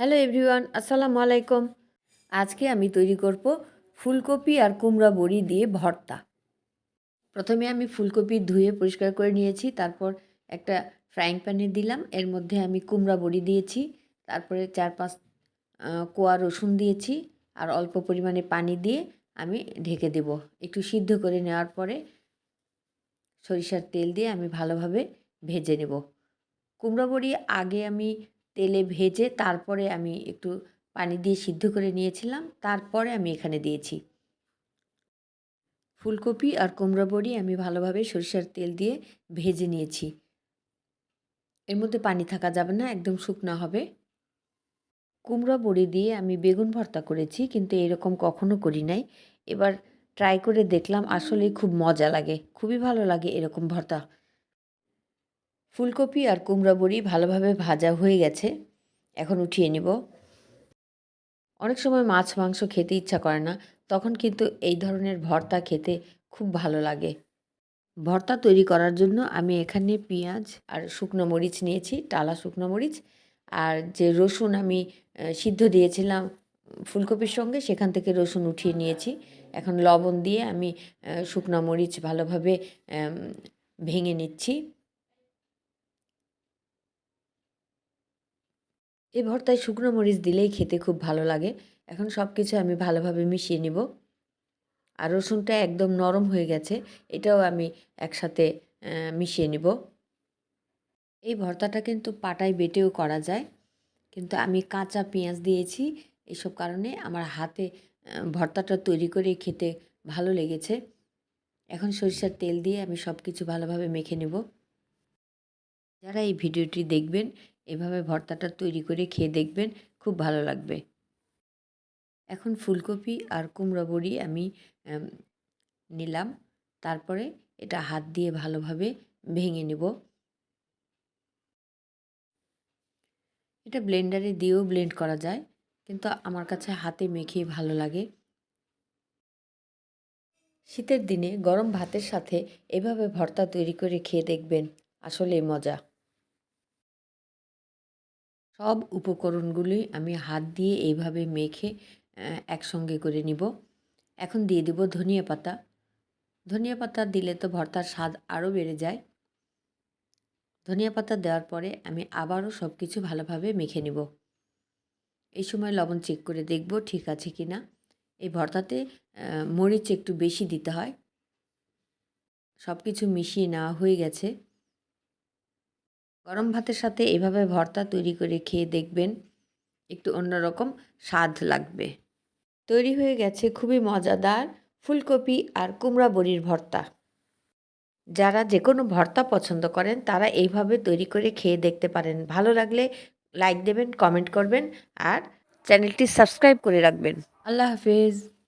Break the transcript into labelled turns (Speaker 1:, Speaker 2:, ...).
Speaker 1: Hello everyone, আসসালামু আলাইকুম। আজকে আমি তৈরি করব ফুলকপি আর কুমড়া বড়ি দিয়ে ভর্তা। প্রথমে আমি ফুলকপি ধুয়ে পরিষ্কার করে নিয়েছি, তারপর একটা ফ্রাইং প্যানে দিলাম, এর মধ্যে আমি কুমড়া বড়ি দিয়েছি, তারপরে চার পাঁচ কোয়া রসুন দিয়েছি, আর অল্প পরিমাণে পানি দিয়ে আমি ঢেকে দেব। একটু সিদ্ধ করে নেওয়ার পরে সরিষার তেল দিয়ে আমি ভালোভাবে ভেজে নেব। কুমড়ো বড়ি আগে আমি তেলে ভেজে তারপরে আমি একটু পানি দিয়ে সিদ্ধ করে নিয়েছিলাম। তারপরে আমি এখানে দিয়েছি ফুলকপি আর কুমড়ো বড়ি আমি ভালোভাবে সরিষার তেল দিয়ে ভেজে নিয়েছি। এর মধ্যে পানি থাকা যাবে না, একদম শুকনা হবে। কুমড়ো বড়ি দিয়ে আমি বেগুন ভর্তা করেছি, কিন্তু এরকম কখনো করি নাই। এবার ট্রাই করে দেখলাম আসলে খুব মজা লাগে, খুবই ভালো লাগে এরকম ভর্তা। ফুলকপি আর কুমড়া বড়ি ভালোভাবে ভাজা হয়ে গেছে। এখন উঠিয়ে নিব। অনেক সময় মাছ, মাংস খেতে ইচ্ছা করে না, তখন কিন্তু এই ধরনের ভর্তা খেতে খুব ভালো লাগে। ভর্তা তৈরি করার জন্য আমি এখানে পেঁয়াজ আর শুকনো মরিচ নিয়েছি, টালা শুকনো মরিচ। আর যে রসুন আমি সিদ্ধ দিয়েছিলাম ফুলকপির সঙ্গে, সেখান থেকে রসুন উঠিয়ে নিয়েছি। এখন লবণ দিয়ে আমি শুকনো মরিচ ভালোভাবে ভেঙে নিচ্ছি। এই ভর্তায় শুকনো মরিচ দিলেই খেতে খুব ভালো লাগে। এখন সব কিছু আমি ভালোভাবে মিশিয়ে নিব। আর রসুনটা একদম নরম হয়ে গেছে, এটাও আমি একসাথে মিশিয়ে নিব। এই ভর্তাটা কিন্তু পাটায় বেটেও করা যায়। কিন্তু আমি কাঁচা পেঁয়াজ দিয়েছি, এসব কারণে আমার হাতে ভর্তাটা তৈরি করে খেতে ভালো লেগেছে। এখন সরিষার তেল দিয়ে আমি সব কিছু ভালোভাবে মেখে নেব। যারা এই ভিডিওটি দেখবেন এভাবে ভর্তাটা তৈরি করে খেয়ে দেখবেন খুব ভালো লাগবে। এখন ফুলকপি আর কুমড়ো বড়ি আমি নিলাম। তারপরে এটা হাত দিয়ে ভালোভাবে ভেঙে নেব। এটা ব্লেন্ডারে দিয়েও ব্লেন্ড করা যায়, কিন্তু আমার কাছে হাতে মেখে ভালো লাগে। শীতের দিনে গরম ভাতের সাথে এভাবে ভর্তা তৈরি করে খেয়ে দেখবেন আসলে মজা। সব উপকরণগুলি আমি হাত দিয়ে এইভাবে মেখে একসঙ্গে করে নিব। এখন দিয়ে দেব ধনিয়া পাতা। ধনিয়া পাতা দিলে তো ভর্তার স্বাদ আরও বেড়ে যায়। ধনিয়া পাতা দেওয়ার পরে আমি আবারও সব কিছু ভালোভাবে মেখে নিব। এই সময় লবণ চেক করে দেখব ঠিক আছে কি না এই ভর্তাতে মরিচ একটু বেশি দিতে হয়। সব কিছু মিশিয়ে নেওয়া হয়ে গেছে। গরম ভাতের সাথে এভাবে ভর্তা তৈরি করে খেয়ে দেখবেন একটু অন্যরকম স্বাদ লাগবে। তৈরি হয়ে গেছে খুবই মজাদার ফুলকপি আর কুমড়া বড়ির ভর্তা। যারা যে কোনো ভর্তা পছন্দ করেন, তারা এইভাবে তৈরি করে খেয়ে দেখতে পারেন। ভালো লাগলে লাইক দেবেন, কমেন্ট করবেন আর চ্যানেলটি সাবস্ক্রাইব করে রাখবেন। আল্লাহ হাফেজ।